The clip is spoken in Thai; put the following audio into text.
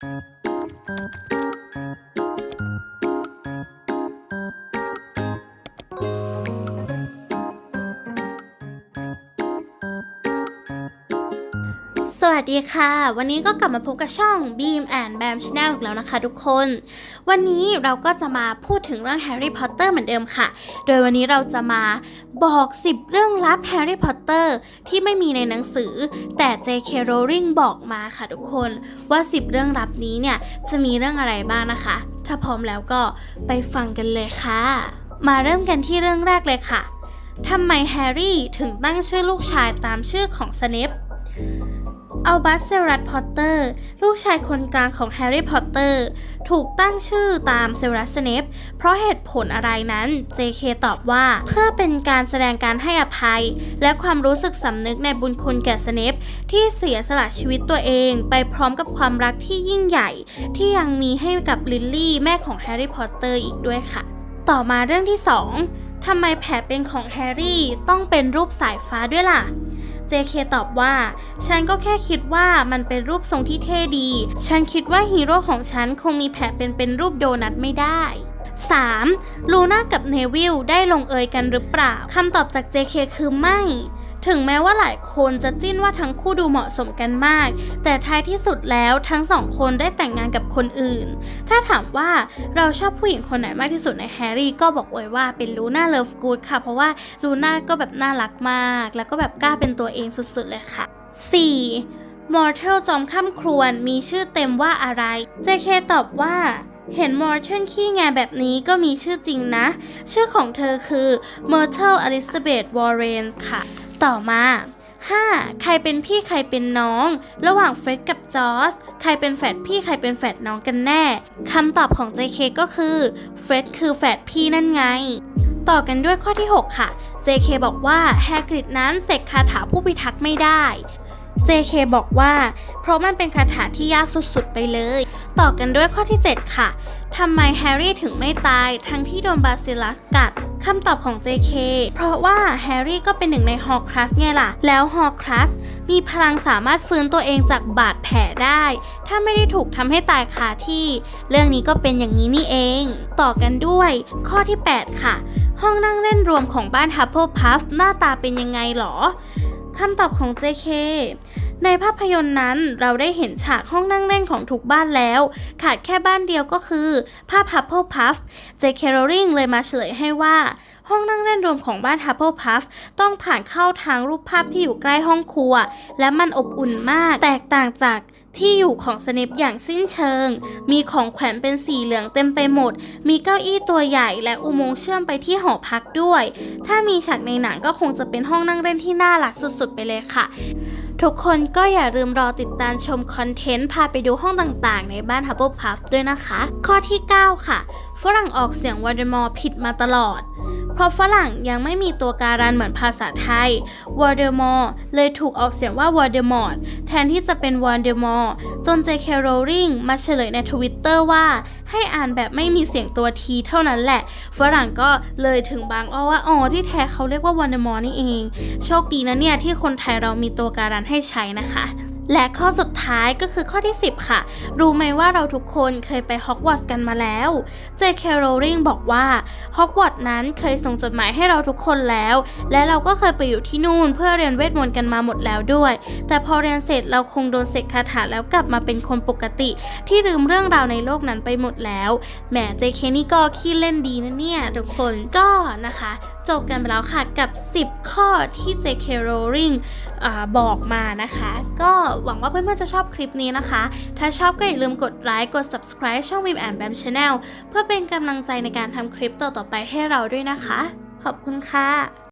Thank you. วัสดีค่ะ วันนี้ก็กลับมาพบกับช่อง Beam and Bam Channel อีกแล้วนะคะทุกคน วันนี้เราก็จะมาพูดถึงเรื่อง Harry Potter เหมือนเดิมค่ะ โดยวันนี้เราจะมาบอก 10 เรื่องลับ Harry Potter ที่ไม่มีในหนังสือ แต่ J.K. Rowling บอกมาค่ะทุกคนว่า 10 เรื่องลับนี้เนี่ยจะมีเรื่องอะไรบ้างนะคะ ถ้าพร้อมแล้วก็ไปฟังกันเลยค่ะ มาเริ่มกันที่เรื่องแรกเลยค่ะทำไมแฮร์รี่ถึงตั้งชื่อลูกชายตามชื่อของสเนป อัลบัสเซรัสพอตเตอร์ ลูกชายคนกลางของแฮร์รี่พอตเตอร์ ถูกตั้งชื่อตามเซรัสเนปเพราะเหตุผลอะไรนั้น JK ตอบว่า เพื่อเป็นการแสดงการให้อภัย และความรู้สึกสำนึกในบุญคุณแก่สเนปที่เสียสละชีวิตตัวเอง ไปพร้อมกับความรักที่ยิ่งใหญ่ ที่ยังมีให้กับลิลลี่แม่ของแฮร์รี่พอตเตอร์อีกด้วยค่ะ ต่อมาเรื่องที่ 2ทำไมแผลเป็นของแฮร์รี่ต้องเป็นรูปสายฟ้าด้วยล่ะ JK ตอบว่า ฉันก็แค่คิดว่ามันเป็นรูปทรงที่เท่ดี ฉันคิดว่าฮีโร่ของฉันคงมีแผลเป็นเป็นรูปโดนัทไม่ได้ 3. ลูน่ากับเนวิลได้ลงเอยกันหรือเปล่า คำตอบจาก JK คือไม่ ถึงแม้ว่าหลายคนจะจิ้นว่าทั้งคู่ดูเหมาะสมกันมาก แต่ท้ายที่สุดแล้วทั้งสองคนได้แต่งงานกับคนอื่น ถ้าถามว่าเราชอบผู้หญิงคนไหนมากที่สุดในแฮร์รี่ก็บอกเลยว่าเป็นลูน่าเลิฟกูดค่ะ เพราะว่าลูน่าก็แบบน่ารักมาก แล้วก็แบบกล้าเป็นตัวเองสุดๆเลยค่ะ 4. มอร์เทลจอมข้ามครวนมีชื่อเต็มว่าอะไร JK ตอบว่าเห็นมอร์เทลขี้แงแบบนี้ก็มีชื่อจริงนะ ชื่อของเธอคือมอร์เทลอลิซาเบธวอร์เรนค่ะ ต่อมา 5. ใครเป็นพี่ใครเป็นน้อง ระหว่างเฟร็ดกับจอสใครเป็นแฝดพี่ใครเป็นแฝดน้องกันแน่คำตอบของ JK ก็คือเฟร็ดคือแฝดพี่นั่นไง ต่อกันด้วยข้อที่ 6 ค่ะ JK บอกว่าแฮกริดนั้นเสกคาถาผู้พิทักษ์ไม่ได้ JK บอกว่า เพราะมันเป็นคาถาที่ยากสุดๆไปเลย ต่อกันด้วยข้อที่ 7 ค่ะทำไมแฮร์รี่ถึงไม่ตาย ทั้งที่โดนบาซิลัสกัดคำตอบของ JK เพราะว่าแฮร์รี่ก็เป็นหนึ่งในฮอร์ครัสไงล่ะ แล้วฮอร์ครัสมีพลังสามารถฟื้นตัวเองจากบาดแผลได้ ถ้าไม่ได้ถูกทำให้ตายคาที่ เรื่องนี้ก็เป็นอย่างนี้นี่เอง ต่อกันด้วย ข้อที่ 8 ค่ะ ห้องนั่งเล่นรวมของบ้านฮับเปิลพัฟหน้าตาเป็นยังไงหรอ คำตอบของ JK ในภาพยนตร์นั้นเราได้เห็นฉากห้องนั่งเล่นของทุกบ้านแล้ว ขาดแค่บ้านเดียวก็คือ ภาพ Hufflepuff J.K. Rowling เลยมาเฉลยให้ว่า ห้องนั่งเล่นรวมของบ้าน Hufflepuff ต้องผ่านเข้าทางรูปภาพที่อยู่ใกล้ห้องครัว และมันอบอุ่นมากแตกต่างจาก ที่อยู่ของสเนปอย่างสิ้นเชิง มีของแขวนเป็นสีเหลืองเต็มไปหมด มีเก้าอี้ตัวใหญ่และอุโมงค์เชื่อมไปที่หอพักด้วย ถ้ามีฉากในหนังก็คงจะเป็นห้องนั่งเล่นที่น่ารักสุดๆ ไปเลยค่ะ ทุกคนก็อย่าลืมรอติดตามชมคอนเทนต์พาไปดูห้องต่างๆ ในบ้าน Hufflepuff ด้วยนะคะ ข้อที่ 9 ค่ะ ฝรั่งออกเสียงวอ l เดมอร์ผิดมาตลอด เพราะฝรั่งยังไม่มีตัวการันเหมือนภาษาไทย วอ l เดมอร์เลยถูกออกเสียงว่าวอ l เดมอร์แทนที่จะเป็นวอ l เดมอร์จน J.K. Rowling มาเฉลยในทวิตเตอร์ว่า ให้อ่านแบบไม่มีเสียงตัวทีเท่านั้นแหละ ฝรั่งก็เลยถึงบางอ้อว่าอ๋อที่แท้เขาเรียกว่าวอ l เดมอร์นี่เอง โชคดีนะเนี่ยที่คนไทยเรามีตัวการันให้ใช้นะคะ และข้อสุดท้ายก็คือข้อที่ 10 ค่ะ รู้ไหมว่าเราทุกคนเคยไปฮอกวอตส์กันมาแล้ว J.K. Rowling บอกว่าฮอกวอตส์นั้นเคยส่งจดหมายให้เราทุกคนแล้ว และเราก็เคยไปอยู่ที่นู่นเพื่อเรียนเวทมนต์กันมาหมดแล้วด้วย แต่พอเรียนเสร็จเราคงโดนเสกคาถาแล้วกลับมาเป็นคนปกติ ที่ลืมเรื่องราวในโลกนั้นไปหมดแล้ว แหม JK นี่ก็ขี้เล่นดีนะเนี่ยทุกคนก็นะคะ จบกันไปแล้วค่ะกับ 10 ข้อที่ JK Rowling อบอกมานะคะ ก็หวังว่าเพื่อนๆจะชอบคลิปนี้นะคะ ถ้าชอบก็อย่าลืมกดไลค์กด subscribe ช่อง Wim and Bam Channel เพื่อเป็นกำลังใจในการทำคลิปต่อๆไปให้เราด้วยนะคะ ขอบคุณค่ะ